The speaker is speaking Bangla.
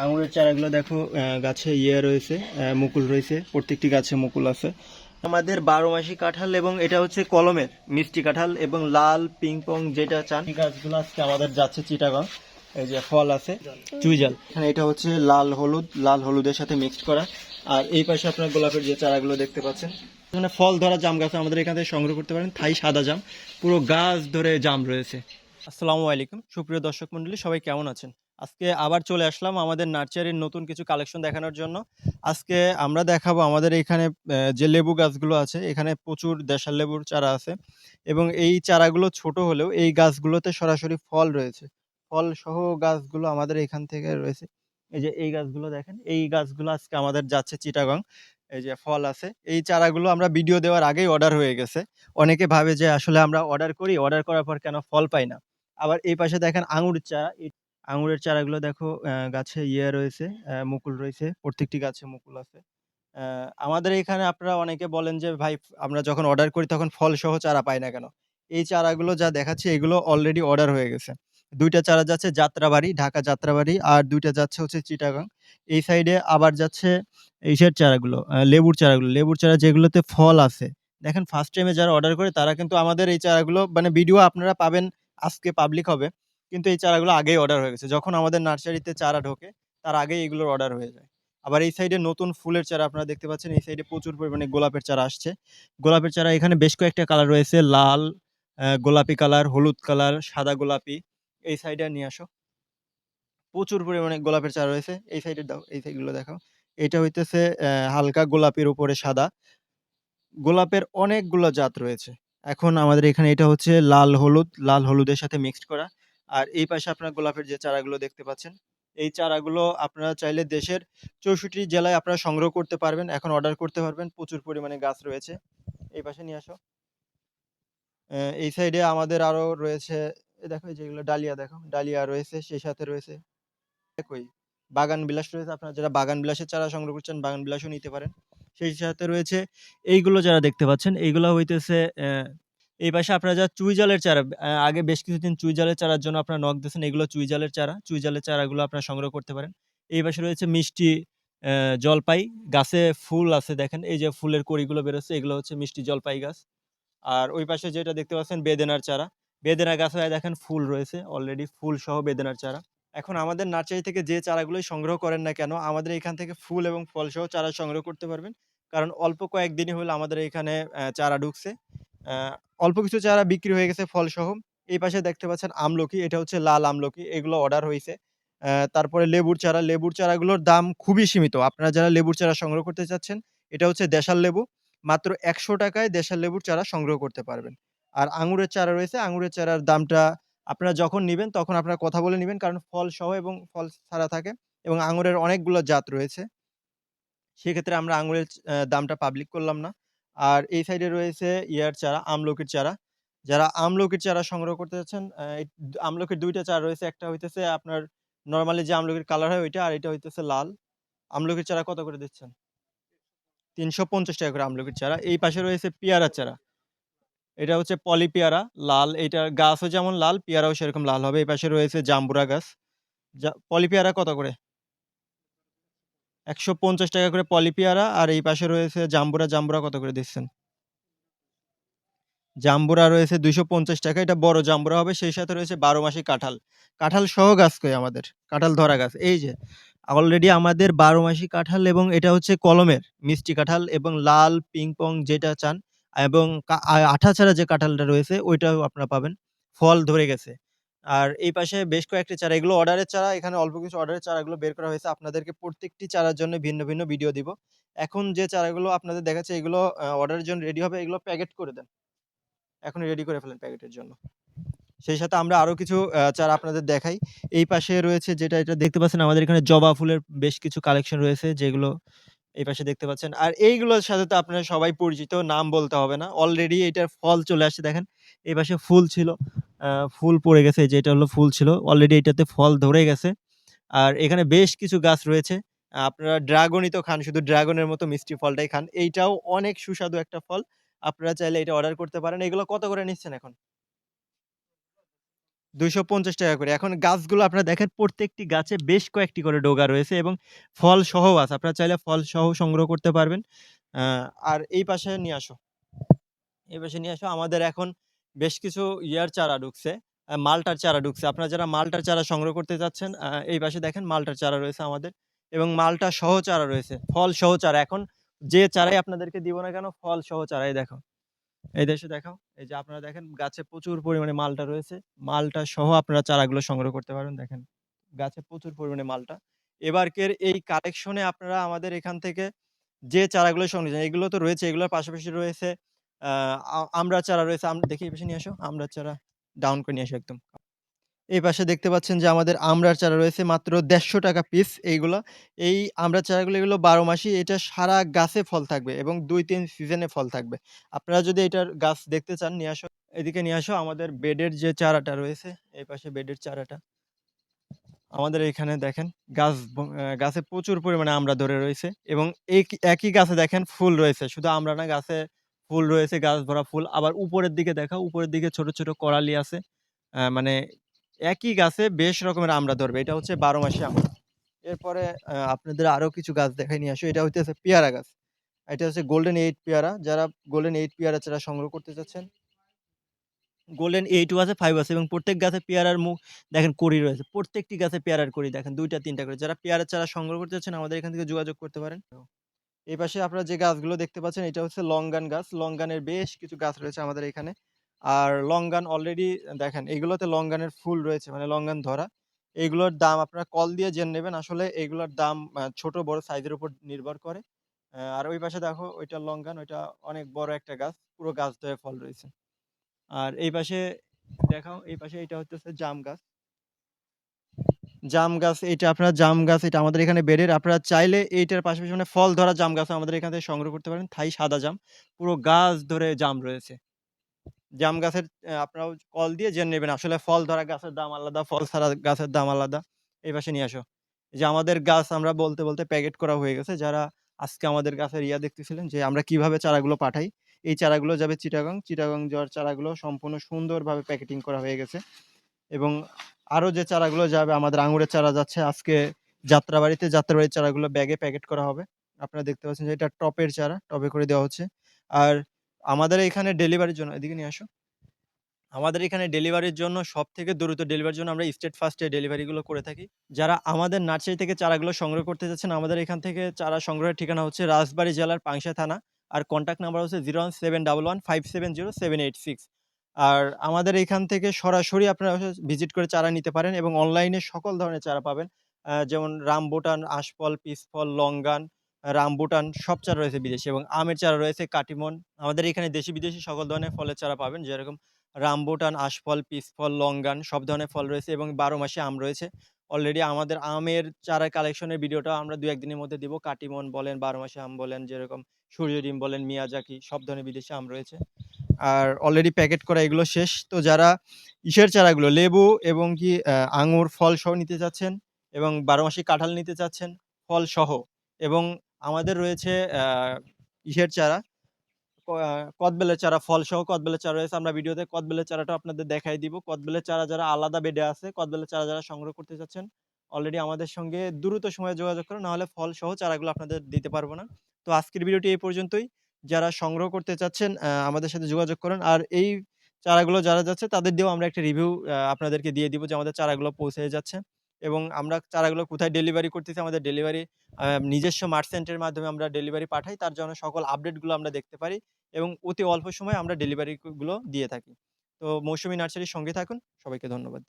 আঙুরের চারাগুলো দেখো গাছে ইয়ে রয়েছে মুকুল রয়েছে, প্রত্যেকটি গাছে মুকুল আছে। আমাদের বারো মাসি কাঁঠাল এবং এটা হচ্ছে কলমের মিষ্টি কাঁঠাল এবং লাল, পিং পং যেটা চান গাছগুলো আজকে আমাদের যাচ্ছে চিটাগাং। এই যে ফল আছে চুইজাল এখানে এটা হচ্ছে লাল হলুদ, লাল হলুদের সাথে মিক্সড করা। আর এই পাশে আপনার গোলাপের যে চারাগুলো দেখতে পাচ্ছেন, এখানে ফল ধরা জাম গাছ আমাদের এখান থেকে সংগ্রহ করতে পারেন, থাই সাদা জাম। পুরো গাছ ধরে জাম রয়েছে। আসসালামু আলাইকুম। সুপ্রিয় দর্শক মন্ডলী সবাই কেমন আছেন? আজকে আবার চলে আসলাম আমাদের নার্সারির নতুন কিছু কালেকশন দেখানোর জন্য। আজকে আমরা দেখাবো আমাদের এখানে যে লেবু গাছগুলো আছে, এখানে প্রচুর দেশাল লেবুর চারা আছে এবং এই চারাগুলো ছোট হলেও এই গাছগুলোতে সরাসরি ফল রয়েছে। ফল সহ গাছগুলো আমাদের এখান থেকে রয়েছে। এই যে এই গাছগুলো দেখেন, এই গাছগুলো আজকে আমাদের যাচ্ছে চিটাগং। এই যে ফল আছে। এই চারাগুলো আমরা ভিডিও দেওয়ার আগেই অর্ডার হয়ে গেছে। অনেকে ভাবে যে আসলে আমরা অর্ডার করি অর্ডার করার পর কেন ফল পাই না। আবার এই পাশে দেখেন আঙুর চারা আঙুরের চারাগুলো দেখো গাছে ইয়ে রয়েছে মুকুল রয়েছে, প্রত্যেকটি গাছে মুকুল আছে। আমাদের এখানে আপনারা অনেকে বলেন যে, ভাই আমরা যখন অর্ডার করি তখন ফল সহ চারা পাই না কেন? এই চারাগুলো যা দেখাচ্ছি, এগুলো অলরেডি অর্ডার হয়ে গেছে। দুইটা চারা যাচ্ছে যাত্রাবাড়ি, ঢাকা যাত্রাবাড়ি, আর দুইটা যাচ্ছে হচ্ছে চিটাগাং। এই সাইডে আবার যাচ্ছে এইসের চারাগুলো লেবুর চারাগুলো। লেবুর চারা যেগুলোতে ফল আছে। দেখেন ফার্স্ট টাইমে যারা অর্ডার করে, তারা কিন্তু আমাদের এই চারাগুলো মানে ভিডিও আপনারা পাবেন, আজকে পাবলিক হবে। কিন্তু এই চারাগুলো আগেই অর্ডার হয়ে গেছে। যখন আমাদের নার্সারিতে চারা ঢোকে, তার আগেই এগুলোর অর্ডার হয়ে যায়। আবার এই সাইডে নতুন ফুলের চারা আপনারা দেখতে পাচ্ছেন, এই সাইডে প্রচুর পরিমাণে গোলাপের চারা আসছে। গোলাপের চারা, এখানে বেশ কয়েকটা কালার রয়েছে, লাল গোলাপি কালার হলুদ কালার সাদা গোলাপি। এই সাইডে নিয়ে আসো। প্রচুর পরিমাণে গোলাপের চারা রয়েছে। এই সাইডে দাও, এই সাইডগুলো দেখাও। এটা হইতেছে হালকা গোলাপির উপরে সাদা। গোলাপের অনেকগুলো জাত রয়েছে। এখন আমাদের এখানে এটা হচ্ছে লাল হলুদ। লাল হলুদের সাথে মিক্সড করা। আর এই পাশে আপনার গোলাপের যে চারাগুলো দেখতে পাচ্ছেন, এই চারাগুলো আপনারা চাইলে দেশের চৌষট্টি জেলায় আপনারা সংগ্রহ করতে পারবেন, এখন অর্ডার করতে পারবেন, প্রচুর পরিমাণে গাছ রয়েছে। এই পাশে নিয়ে আসো। এই সাইডে আমাদের আরও রয়েছে দেখো যেগুলো ডালিয়া দেখো, ডালিয়া রয়েছে, সেই সাথে রয়েছে একই, বাগান বিলাস রয়েছে, আপনারা যারা বাগান বিলাসের চারা সংগ্রহ করছেন, বাগান বিলাসও নিতে পারেন। সেই সাথে রয়েছে, এইগুলো যারা দেখতে পাচ্ছেন, এইগুলো হইতেছে এই পাশে আপনারা যা চুই জালের চারা আগে বেশ কিছুদিন চুই জালের চারার জন্য আপনারা নখ দিয়েছেন, এগুলো চুই জালের চারা, চুই জালের চারাগুলো আপনারা সংগ্রহ করতে পারেন। এই পাশে রয়েছে মিষ্টি জলপাই, গাছে ফুল আছে দেখেন, এই যে ফুলের কড়িগুলো বেরোচ্ছে, এগুলো হচ্ছে মিষ্টি জলপাই গাছ। আর ওই পাশে যেটা দেখতে পাচ্ছেন, বেদেনার চারা। বেদেনা গাছে দেখেন ফুল রয়েছে অলরেডি ফুল সহ বেদেনার চারা। এখন আমাদের নার্সারি থেকে যে চারাগুলোই সংগ্রহ করেন না কেন, আমাদের এখান থেকে ফুল এবং ফল সহ চারা সংগ্রহ করতে পারবেন। কারণ অল্প কয়েকদিনই হলো আমাদের এখানে চারা ঢুকছে। অল্প কিছু চারা বিক্রি হয়ে গেছে ফলসহ। এই পাশে দেখতে পাচ্ছেন আমলকি, এটা হচ্ছে লাল আমলকি, এগুলো অর্ডার হয়েছে। তারপরে লেবুর চারা, লেবুর চারাগুলোর দাম খুবই সীমিত। আপনারা যারা লেবুর চারা সংগ্রহ করতে চাচ্ছেন, এটা হচ্ছে দেশাল লেবু। মাত্র একশো টাকায় দেশাল লেবুর চারা সংগ্রহ করতে পারবেন। আর আঙুরের চারা রয়েছে, আঙুরের চারার দামটা আপনারা যখন নিবেন, তখন আপনারা কথা বলে নিবেন, কারণ ফল সহ এবং ফল ছাড়া থাকে এবং আঙুরের অনেকগুলো জাত রয়েছে। সেক্ষেত্রে আমরা আঙুরের দামটা পাবলিক করলাম না। আর এই সাইডে রয়েছে ইয়ার চারা, আমলকির চারা। যারা আমলকির চারা সংগ্রহ করতে চাচ্ছেন এই আমলকির দুইটা চারা রয়েছে। একটা হইতেছে আপনার নর্মালি যে আমলকির কালার হয় ওইটা, আর এটা হইতেছে লাল। আমলকির চারা কত করে দিচ্ছেন? তিনশো পঞ্চাশ টাকা করে আমলকির চারা। এই পাশে রয়েছে পেয়ারা চারা। এটা হচ্ছে পলি পেয়ারা লাল। এটার গাছও যেমন লাল, পেয়ারাও সেরকম লাল হবে। এই পাশে রয়েছে জাম্বুরা গাছ। যা পলি পেয়ারা কত করে? একশো পঞ্চাশ টাকা করে পলি পেয়ারা আর এই পাশে রয়েছে জাম্বুরা। জাম্বুরা কত করে দিচ্ছেন? জাম্বুরা রয়েছে দুইশো পঞ্চাশ টাকা। এটা বড় জাম্বুরা হবে, সেই সাথে রয়েছে বারো মাসি কাঁঠাল। কাঁঠাল সহ গাছ কই আমাদের? কাঁঠাল ধরা গাছ। এই যে অলরেডি আমাদের বারো মাসি কাঁঠাল এবং এটা হচ্ছে কলমের মিষ্টি কাঁঠাল এবং লাল পিংপং যেটা চান এবং আঠা ছাড়া যে কাঁঠালটা রয়েছে, ওইটাও আপনারা পাবেন। ফল ধরে গেছে। আর এই পাশে বেশ কয়েকটি চারা, এগুলো অর্ডারের চারা, এখানে অল্প কিছু অর্ডারের চারাগুলো বের করা হয়েছে। আপনাদেরকে প্রত্যেকটি চারার জন্য ভিন্ন ভিন্ন ভিডিও দিব। এখন যে চারাগুলো আপনাদের দেখাচ্ছে, এগুলো অর্ডারের জন্য রেডি হবে, এগুলো প্যাকেট করে দেন। এখন রেডি করে ফেলেন প্যাকেটের জন্য। সেই সাথে আমরা আরও কিছু চারা আপনাদের দেখাই। এই পাশে রয়েছে যেটা, এটা দেখতে পাচ্ছেন আমাদের এখানে জবা ফুলের বেশ কিছু কালেকশন রয়েছে, যেগুলো এই পাশে দেখতে পাচ্ছেন। আর এইগুলোর সাথে তো আপনারা সবাই পরিচিত, নাম বলতে হবে না। অলরেডি এটার ফল চলে আসছে, দেখেন। এই পাশে ফুল ছিল। ফুল পড়ে গেছে যে এটা হলো ফুল ছিল অলরেডি এটাতে ফল ধরে গেছে আর এখানে বেশ কিছু গাছ রয়েছে আপনারা ড্রাগনই তো খান, শুধু ড্রাগনের মতো মিষ্টি ফলটাই খান এইটাও অনেক সুস্বাদু একটা ফল আপনারা চাইলে এটা অর্ডার করতে পারেন এগুলো কত করে নিচ্ছেন এখন 250 টাকা করে। এখন গাছগুলো আপনারা দেখেন, প্রত্যেকটি গাছে বেশ কয়েকটি করে ডোগা রয়েছে এবং ফল সহ আছে। আপনারা চাইলে ফল সহ সংগ্রহ করতে পারবেন। আর এই পাশে নিয়ে আসো। এই পাশে নিয়ে আসো। আমাদের এখন বেশ কিছু ইয়ার চারা ঢুকছে। মালটার চারা ঢুকছে। আপনারা যারা মালটার চারা সংগ্রহ করতে চাচ্ছেন এই পাশে দেখেন মালটার চারা রয়েছে আমাদের এবং মালটা সহ চারা রয়েছে। ফল সহ চারা। এখন যে চারাই আপনাদেরকে দিব না কেন, ফল সহ চারাই দেখো। এই দেশে দেখাও। এই যে আপনারা দেখেন গাছে প্রচুর পরিমাণে মালটা রয়েছে। মালটা সহ আপনারা চারাগুলো সংগ্রহ করতে পারেন, দেখেন। গাছে প্রচুর পরিমাণে মালটা। এবারকের এই কালেকশনে আপনারা আমাদের এখান থেকে যে চারাগুলো সংগ্রহ এগুলো তো রয়েছে, এগুলোর পাশাপাশি রয়েছে আ আ চারা রয়েছে। আমরা দেখি এই পাশে নিয়ে আসো। আমড়ার চারা ডাউন করে নিয়ে আসো একদম। এই পাশে দেখতে পাচ্ছেন যে আমাদের আমড়ার চারা রয়েছে মাত্র ৳১৫০ পিস এইগুলো এই আমড়ার চারাগুলো এগুলো ১২ মাসই, এটা সারা গাছে ফল থাকবে এবং ২-৩ সিজনে ফল থাকবে। আপনারা যদি এটার গাছ দেখতে চান, নিয়ে আসো। এদিকে নিয়ে আসো, আমাদের বেডের যে চারাটা রয়েছে, এই পাশে বেডের চারাটা। আমাদের এখানে দেখেন, গাছ গাছে প্রচুর পরিমাণে আমড়া ধরে রয়েছে এবং এক, একই গাছে দেখেন ফুল রয়েছে। শুধু আমরা না, গাছে ফুল রয়েছে, গাছ ভরা ফুল। আবার উপরের দিকে দেখা উপরের দিকে ছোট, ছোট করালি আছে। মানে একই গাছে বেশ রকমের আমড়া ধরবে। এটা হচ্ছে ১২ মাসি আমড়া। এরপরে আপনাদের আরও কিছু গাছ দেখাই নিয়ে আসো। এটা হইতেছে পেয়ারা গাছ। এটা হচ্ছে গোল্ডেন এইট পেয়ারা। যারা গোল্ডেন এইট পেয়ারা চারা সংগ্রহ করতে চাচ্ছেন গোল্ডেন 8 ও আছে ফাইভ আছে এবং প্রত্যেক গাছে পেয়ারার মুখ দেখেন কড়ি রয়েছে। প্রত্যেকটি গাছে পেয়ারার কড়ি দেখেন ২ টা ৩ করে। যারা পেয়ারার চারা সংগ্রহ করতে চাচ্ছেন আমাদের এখান থেকে যোগাযোগ করতে পারেন। এই পাশে আপনারা যে গাছগুলো দেখতে পাচ্ছেন, এটা হচ্ছে লঙ্গান গাছ। লঙ্গানের বেশ কিছু গাছ রয়েছে আমাদের এখানে। আর লঙ্গান অলরেডি দেখেন, এগুলোতে লঙ্গানের ফুল রয়েছে মানে লঙ্গান ধরা। এগুলোর দাম আপনারা কল দিয়ে জেনে নেবেন। আসলে এগুলোর দাম ছোট, বড় সাইজের উপর নির্ভর করে। আর ওই পাশে দেখো, ওইটা লঙ্গান, ওইটা অনেক বড় একটা গাছ। পুরো গাছ ধরে ফল রয়েছে। আর এই পাশে দেখাও, এই পাশে এটা হচ্ছে জাম গাছ। জাম গাছ এটা আপনারা জাম গাছ এটা আমাদের এখানে বেডের। আপনারা চাইলে এইটার পাশাপাশি মানে ফল ধরা জাম গাছ আমাদের এখান থেকে সংগ্রহ করতে পারেন। থাই সাদা জাম। পুরো গাছ ধরে জাম রয়েছে। জাম গাছের আপনারাও কল দিয়ে জেনে নেবেন। আসলে ফল ধরা গাছের দাম আলাদা, ফল ছাড়া গাছের দাম আলাদা। এই পাশে নিয়ে আসো। যে আমাদের গাছ আমরা বলতে, বলতে প্যাকেট করা হয়ে গেছে। যারা আজকে আমাদের গাছের ইয়া দেখতেছিলেন যে আমরা কীভাবে চারাগুলো পাঠাই। এই চারাগুলো যাবে চিটাগং। চিটাগং যাওয়ার চারাগুলো সম্পূর্ণ সুন্দরভাবে প্যাকেটিং করা হয়ে গেছে। এবং আরও যে চারাগুলো যাবে, আমাদের আঙুরের চারা যাচ্ছে আজকে যাত্রাবাড়িতে। যাত্রাবাড়ির চারাগুলো ব্যাগে প্যাকেট করা হবে। আপনারা দেখতে পাচ্ছেন যে এটা টপের চারা। টপে করে দেওয়া হচ্ছে। আর আমাদের এখানে ডেলিভারির জন্য, এদিকে নিয়ে আসো। আমাদের এখানে ডেলিভারির জন্য সব থেকে দ্রুত ডেলিভারির জন্য আমরা স্টেট ফার্স্টে ডেলিভারিগুলো করে থাকি। যারা আমাদের নার্সারি থেকে চারাগুলো সংগ্রহ করতে চাচ্ছেন আমাদের এখান থেকে চারা সংগ্রহের ঠিকানা হচ্ছে রাজবাড়ি জেলার পাংশা থানা। আর কন্ট্যাক্ট নাম্বার হচ্ছে 01711570786 আর আমাদের এখান থেকে সরাসরি আপনারা ভিজিট করে চারা নিতে পারেন এবং অনলাইনে সকল ধরনের চারা পাবেন। যেমন রামবুটান, আশফল, পিসফল লঙ্গান, রামবুটান সব চারা রয়েছে বিদেশি এবং আমের চারা রয়েছে কাটিমন। আমাদের এখানে দেশি বিদেশি সকল ধরনের ফলের চারা পাবেন। যেরকম রামবুটান, আশফল, পিসফল লঙ্গান সব ধরনের ফল রয়েছে এবং বারো মাসে আম রয়েছে। অলরেডি আমাদের আমের চারা কালেকশনের ভিডিওটা আমরা দু একদিনের মধ্যে দিব। কাটিমন বলেন, বারো মাসে আম বলেন, যেরকম সূর্যডিম বলেন, মিয়াজাকি সব ধরনের বিদেশি আম রয়েছে। আর অলরেডি প্যাকেট করা এগুলো শেষ। তো যারা ইসের চারাগুলো লেবু এবং কি আঙুর ফল সহ নিতে চাচ্ছেন এবং ১২ মাসি কাঁঠাল নিতে চাচ্ছেন ফল সহ এবং আমাদের রয়েছে ইসের চারা কদবেলের চারা ফল সহ কদবেলের চারা রয়েছে। আমরা ভিডিওতে কদবেলের চারাটা আপনাদের দেখাই দিব। কদবেলের চারা যারা আলাদা বেডে আছে, কদবেলের চারা যারা সংগ্রহ করতে চাচ্ছেন অলরেডি আমাদের সঙ্গে দ্রুত সময়ে যোগাযোগ করুন। নাহলে ফল সহ চারাগুলো আপনাদের দিতে পারব না। তো আজকের ভিডিওটি এই পর্যন্তই। যারা সংগ্রহ করতে চাচ্ছেন আমাদের সাথে যোগাযোগ করুন। আর এই চারাগুলো যারা যাচ্ছে, তাদের দিয়েও আমরা একটা রিভিউ আপনাদেরকে দিয়ে দিব যে আমাদের চারাগুলো পৌঁছে যাচ্ছে এবং আমরা চারাগুলো কোথায় ডেলিভারি করতেছি, আমাদের ডেলিভারি নিজস্ব মার্চেন্টের মাধ্যমে আমরা ডেলিভারি পাঠাই। তার জন্য সকল আপডেটগুলো আমরা দেখতে পারি এবং অতি অল্প সময়ে আমরা ডেলিভারিগুলো দিয়ে থাকি। তো মৌসুমী নার্সারির সঙ্গে থাকুন। সবাইকে ধন্যবাদ।